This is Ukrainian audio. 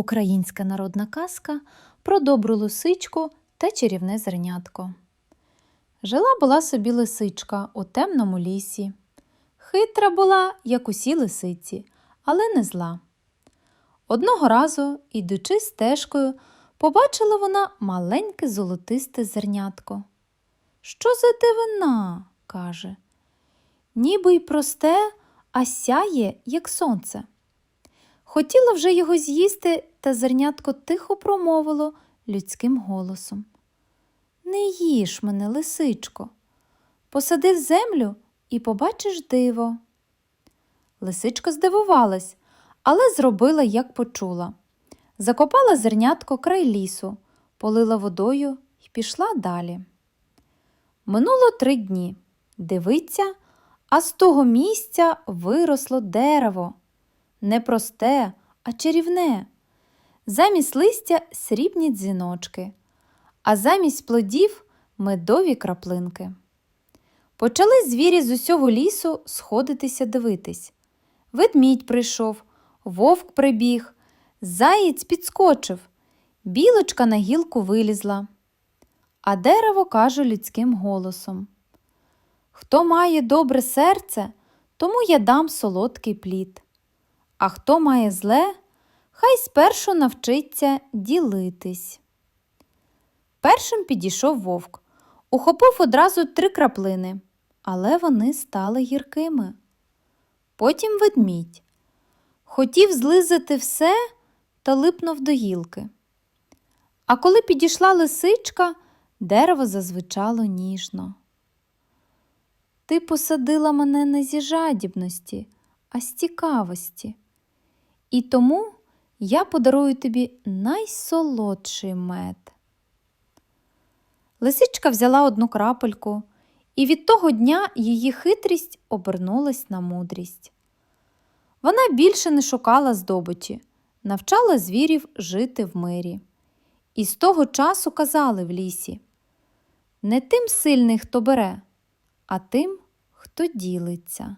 Українська народна казка про добру лисичку та чарівне зернятко. Жила була собі лисичка у темному лісі. Хитра була, як усі лисиці, але не зла. Одного разу, ідучи стежкою, побачила вона маленьке золотисте зернятко. Що за дивина? каже. Ніби й просте, а сяє, як сонце. Хотіла вже його з'їсти, та зернятко тихо промовило людським голосом. Не їж мене, лисичко, посади в землю і побачиш диво. Лисичка здивувалась, але зробила, як почула. Закопала зернятко край лісу, полила водою і пішла далі. Минуло три дні. Дивиться, а з того місця виросло дерево. Не просте, а чарівне. Замість листя срібні дзвіночки, а замість плодів медові краплинки. Почали звірі з усього лісу сходитися дивитись. Ведмідь прийшов, вовк прибіг, заєць підскочив, білочка на гілку вилізла. А дерево каже людським голосом: Хто має добре серце, тому я дам солодкий плід. А хто має зле, хай спершу навчиться ділитись. Першим підійшов вовк, ухопив одразу три краплини, але вони стали гіркими. Потім ведмідь. Хотів злизати все та липнув до гілки. А коли підійшла лисичка, дерево зазвичало ніжно. Ти посадила мене не зі жадібності, а з цікавості. І тому я подарую тобі найсолодший мед. Лисичка взяла одну крапельку, і від того дня її хитрість обернулась на мудрість. Вона більше не шукала здобичі, навчала звірів жити в мирі. І з того часу казали в лісі не тим сильний, хто бере, а тим, хто ділиться.